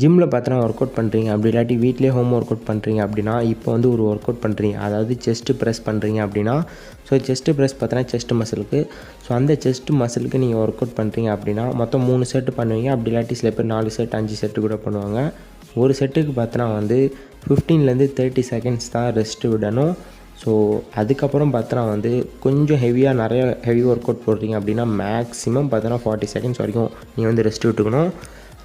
ஜிம்மில் பார்த்தோன்னா work out பண்ணுறீங்க அப்படி இல்லாட்டி வீட்டிலே ஹோம் ஒர்க் அவுட் பண்ணுறீங்க அப்படின்னா இப்போ வந்து ஒரு ஒர்க் அவுட் பண்ணுறீங்க அதாவது செஸ்ட்டு ப்ரெஸ் பண்ணுறீங்க அப்படின்னா ஸோ செஸ்ட்டு ப்ரெஸ் பார்த்தோன்னா செஸ்ட் மசிலுக்கு ஸோ அந்த செஸ்ட் மசிலுக்கு நீங்கள் ஒர்க் அவுட் பண்ணுறீங்க அப்படின்னா மொத்தம் மூணு செட்டு பண்ணுவீங்க. அப்படி இல்லாட்டி சில பேர் நாலு செட் அஞ்சு செட்டு கூட பண்ணுவாங்க. ஒரு செட்டுக்கு பார்த்தோன்னா வந்து ஃபிஃப்டீன்லேருந்து தேர்ட்டி செகண்ட்ஸ் தான் ரெஸ்ட்டு விடணும். ஸோ அதுக்கப்புறம் பார்த்தோன்னா வந்து கொஞ்சம் ஹெவியாக நிறைய ஹெவி ஒர்க் அவுட் போடுறீங்க அப்படின்னா மேக்ஸிமம் பார்த்தோன்னா ஃபார்ட்டி செகண்ட்ஸ் வரைக்கும் நீங்கள் வந்து ரெஸ்ட் விட்டுக்கணும்.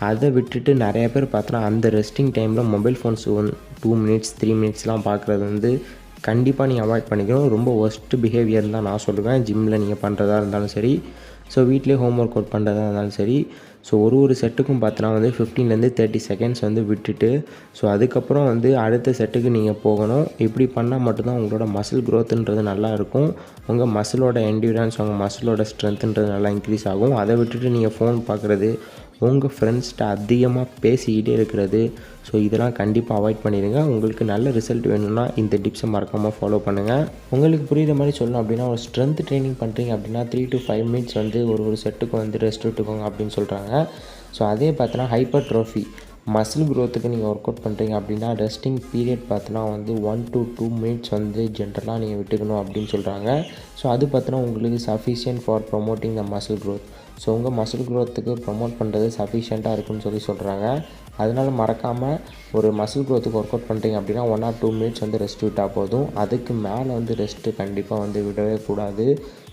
அதை விட்டுட்டு நிறைய பேர் பார்த்தோன்னா அந்த ரெஸ்டிங் டைமில் mobile phones one two minutes three மினிட்ஸ்லாம் பார்க்குறது வந்து கண்டிப்பாக நீங்கள் அவாய்ட் பண்ணிக்கணும். ரொம்ப ஒஸ்ட்டு பிஹேவியர் தான் நான் சொல்லுவேன். ஜிம்மில் நீங்கள் பண்ணுறதா இருந்தாலும் சரி. ஸோ வீட்லேயே ஹோம் ஒர்க் அவுட் பண்ணுறதா இருந்தாலும் சரி. ஸோ ஒரு ஒரு செட்டுக்கும் பார்த்தோன்னா வந்து ஃபிஃப்டீன்லேருந்து தேர்ட்டி செகண்ட்ஸ் வந்து விட்டுட்டு ஸோ அதுக்கப்புறம் வந்து அடுத்த செட்டுக்கு நீங்கள் போகணும். இப்படி பண்ணால் மட்டும்தான் உங்களோட மசில் க்ரோத்துன்றது நல்லா இருக்கும். உங்கள் மசிலோட என்டியூரன்ஸ் உங்கள் மசிலோட ஸ்ட்ரென்த்துன்றது நல்லா இன்க்ரீஸ் ஆகும். அதை விட்டுட்டு நீங்கள் ஃபோன் பார்க்குறது உங்கள் ஃப்ரெண்ட்ஸ்கிட்ட அதிகமாக பேசிக்கிட்டே இருக்கிறது. ஸோ இதெல்லாம் கண்டிப்பாக அவாய்ட் பண்ணிடுங்க. உங்களுக்கு நல்ல ரிசல்ட் வேணும்னா இந்த டிப்ஸை மறக்காமல் ஃபாலோ பண்ணுங்கள் உங்களுக்கு புரியுற மாதிரி சொல்லணும் அப்படின்னா ஒரு ஸ்ட்ரென்த் ட்ரைனிங் பண்ணுறீங்க அப்படின்னா த்ரீ டு ஃபைவ் மினிட்ஸ் வந்து ஒரு ஒரு செட்டுக்கு வந்து ரெஸ்ட் விட்டுக்கோங்க அப்படின்னு சொல்கிறாங்க ஸோ அதே பார்த்தோன்னா ஹைப்பர் ட்ரோஃபி மசில் க்ரோத்துக்கு நீங்கள் ஒர்க் அவுட் பண்ணுறீங்க அப்படின்னா ரெஸ்டிங் பீரியட் பார்த்தோன்னா வந்து ஒன் டு டூ மினிட்ஸ் வந்து ஜென்ரலாக நீங்கள் விட்டுக்கணும் அப்படின்னு சொல்கிறாங்க ஸோ அது பார்த்தோன்னா உங்களுக்கு sufficient for promoting the muscle growth so உங்கள் மசில் க்ரோத்துக்கு ப்ரொமோட் பண்ணுறது சஃபிஷியண்ட்டாக இருக்குன்னு சொல்லி சொல்கிறாங்க அதனால் மறக்காமல் ஒரு மசில் க்ரோத்துக்கு ஒர்க் அவுட் பண்ணுறீங்க அப்படின்னா ஒன் ஆர் டூ மினிட்ஸ் வந்து ரெஸ்ட் விட்டால் போதும். அதுக்கு மேலே வந்து ரெஸ்ட்டு கண்டிப்பாக வந்து விடவே கூடாது.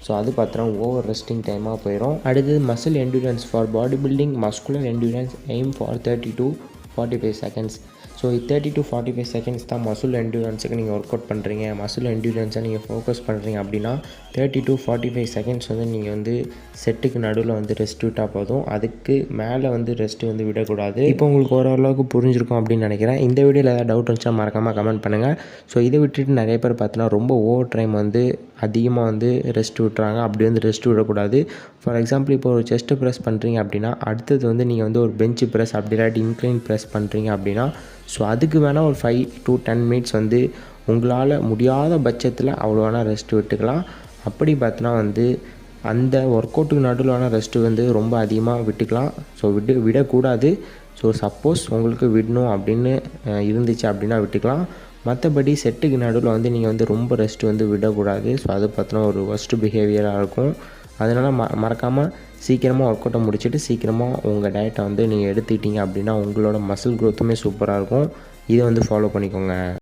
ஸோ அது பார்த்தோன்னா ஓவர் ரெஸ்டிங் டைமாக போயிடும் அடுத்தது muscle endurance for body building muscular endurance aim for thirty to forty five seconds so thirty to forty five seconds தான் மசில் என்டூரன்ஸுக்கு நீங்கள் ஒர்க் அவுட் பண்ணுறீங்க மசில் என்டூரன்ஸை நீங்கள் ஃபோக்கஸ் பண்ணுறீங்க அப்படின்னா thirty to forty five seconds வந்து நீங்கள் வந்து செட்டுக்கு நடுவில் வந்து ரெஸ்ட் விட்டால் போதும். அதுக்கு மேலே வந்து ரெஸ்ட்டு வந்து விடக்கூடாது. இப்போ உங்களுக்கு ஓரளவுக்கு புரிஞ்சிருக்கும் அப்படின்னு நினைக்கிறேன். இந்த வீடியோவில் ஏதாவது டவுட் இருந்துச்சா மறக்காமல் கமெண்ட் பண்ணுங்கள் ஸோ இதை விட்டுட்டு நிறைய பேர் பார்த்தோன்னா ரொம்ப ஓவர் டைம் வந்து அதிகமாக வந்து ரெஸ்ட் விட்றாங்க அப்படி வந்து ரெஸ்ட் விடக்கூடாது. ஃபார் எக்ஸாம்பிள் இப்போ ஒரு செஸ்ட்டு ப்ரெஸ் பண்ணுறீங்க அப்படின்னா அடுத்தது வந்து நீங்கள் வந்து ஒரு பெஞ்சு ப்ரெஸ் அப்படி இல்லாட்டி இன்க்ளைன் ப்ரெஸ் பண்ணுறீங்க அப்படின்னா ஸோ அதுக்கு வேணால் ஒரு ஃபைவ் டு டென் மினிட்ஸ் வந்து உங்களால் முடியாத பட்சத்தில் அவ்வளோ வேணால் ரெஸ்ட் விட்டுக்கலாம். அப்படி பார்த்தோன்னா வந்து அந்த ஒர்க் அவுட்டுக்கு நடுவில் வேணால் ரெஸ்ட்டு வந்து ரொம்ப அதிகமாக விட்டுக்கலாம். ஸோ விட்டு விடக்கூடாது. ஸோ சப்போஸ் உங்களுக்கு விடணும் அப்படின்னு இருந்துச்சு அப்படின்னா விட்டுக்கலாம். மற்றபடி செட்டுக்கு நடுவில் வந்து நீங்கள் வந்து ரொம்ப ரெஸ்ட்டு வந்து விடக்கூடாது. ஸோ அது பார்த்தோன்னா ஒரு ஒஸ்ட்டு பிஹேவியராக இருக்கும். அதனால் ம மறக்காமல் சீக்கிரமாக ஒர்க் அவுட்டை முடிச்சுட்டு சீக்கிரமாக உங்கள் டயட்டை வந்து நீங்கள் எடுத்துக்கிட்டீங்க அப்படின்னா உங்களோட மசில் க்ரோத்துமே சூப்பராக இருக்கும். இதை வந்து ஃபாலோ பண்ணிக்கோங்க.